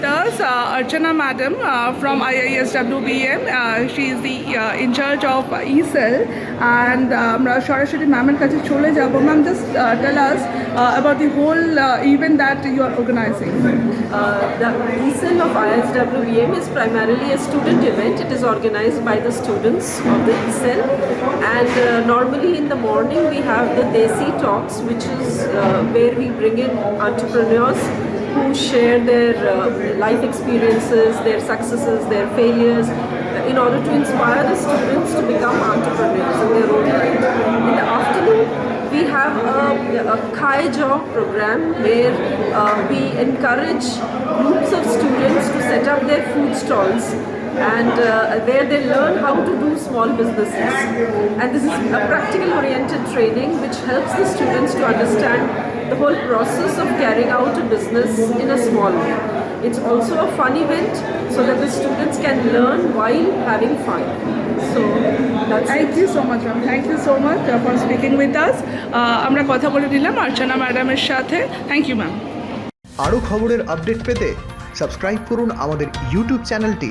with us uh, Archana Madam uh, from IISWBM. Uh, she is the uh, in charge of uh, ESL and uh, আমরা সরাসরি ম্যামের কাছে চলে যাব ma'am just tell us about the whole uh, event that you are organizing. Uh, the ESL of ISWEM is primarily a student event. It is organized by the students of the ESL. And uh, normally in the morning we have the Desi Talks, which is uh, where we bring in entrepreneurs who share their uh, life experiences, their successes, their failures, in order to inspire the students to become entrepreneurs in their own right. In the afternoon, we have a, a Kai Job program where uh, we encourage groups of students to set up their food stalls and uh, where they learn how to do small businesses. And this is a practical oriented training which helps the students to understand the whole process of carrying out a business in a small way. It's also a fun event so that the students can learn while having fun. So that's it. Thank you so much ma'am thank you so much for speaking with us Uh, আমরা কথা বলে নিলাম অর্চনা ম্যাডামের সাথে thank you ma'am আরও খবরের update পেতে subscribe করুন আমাদের ইউটিউব চ্যানেলটি